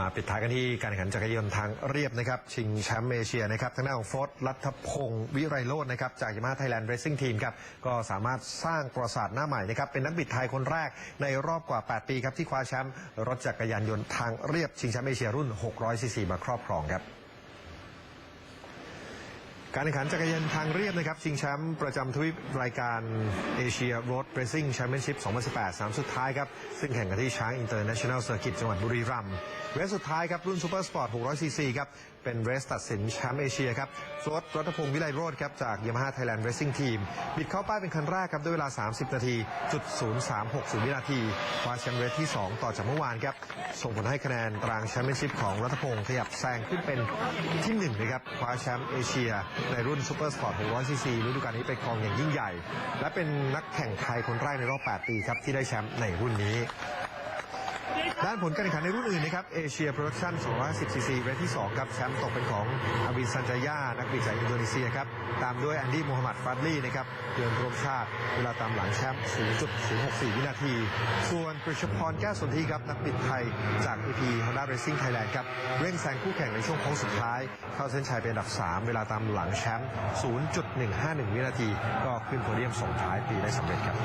มาปิดท้ายกันที่การแข่งขันจักรยานทางเรียบนะครับชิงแชมป์เอเชียนะครับทางด้านของโฟร์รัฐพงศ์วิไรโรจน์นะครับจากยามาไทยแลนด์เรซซิ่งทีมครับก็สามารถสร้างประวัติศาสตร์หน้าใหม่นะครับเป็นนักบิดไทยคนแรกในรอบกว่า 8 ปีครับที่คว้าแชมป์รถจักรยานยนต์ทางเรียบชิงแชมป์เอเชียรุ่น 600ซีซีมาครอบครองครับ การแข่งขันจักรยานทางเรียบนะครับชิงแชมป์ประจำทวีปรายการเอเชียรถเรซิ่งแชมเปี้ยนชิพ 2018 สามสุดท้ายครับ ซึ่งแข่งกันที่ช้างอินเตอร์เนชั่นแนลเซอร์กิตจังหวัดบุรีรัมย์เรสสุดท้ายครับ รุ่นซูเปอร์สปอร์ต 600 ซีซีครับ เป็นเรสตัดสินแชมป์เอเชียครับโฟร์ดรัตพงศ์วิไลโรจน์ครับ จากยามาฮ่าไทยแลนด์เรซซิ่งทีมบิดเข้าป้ายเป็นคันแรกครับ ด้วยเวลา 30 นาทีจุด0360 วินาทีคว้าแชมป์เรสที่ 2 ต่อจากเมื่อวานครับส่งผลให้คะแนนตารางแชมเปี้ยนชิพของรัตพงศ์ขยับแซงขึ้นเป็นที่หนึ่งนะครับคว้าแชมป์เอเชียในรุ่นซูเปอร์สปอร์ต 600 ซีซีฤดูกาลนี้ไปครองอย่างยิ่งใหญ่ และเป็นนักแข่งไทยคนแรกในรอบ 8 ปีครับที่ได้แชมป์ในรุ่นนี้ ด้านผลการแข่งขันในรุ่นอื่นนะครับเอเชียโปรดักชั่น210ซีซีเรทที่ 2 ครับแชมป์ตกเป็นของอาบินซันจายานักบิดจากอินโดนีเซียครับ ตามด้วยแอนดี้โมฮัมหมัดฟัดลี่นะครับเพื่อนร่วมชาติเวลาตามหลังแชมป์0.064 วินาที ส่วนกฤษพรแก้วสนธิครับ นักบิดไทยจาก AP Honda Racing Thailand ครับ เร่งแซงคู่แข่งในช่วงโค้งสุดท้าย เข้าเส้นชัยเป็นอันดับ 3 เวลาตามหลังแชมป์0.151 วินาที ก็ขึ้นโพเดียมส่งท้ายปีได้สำเร็จครับ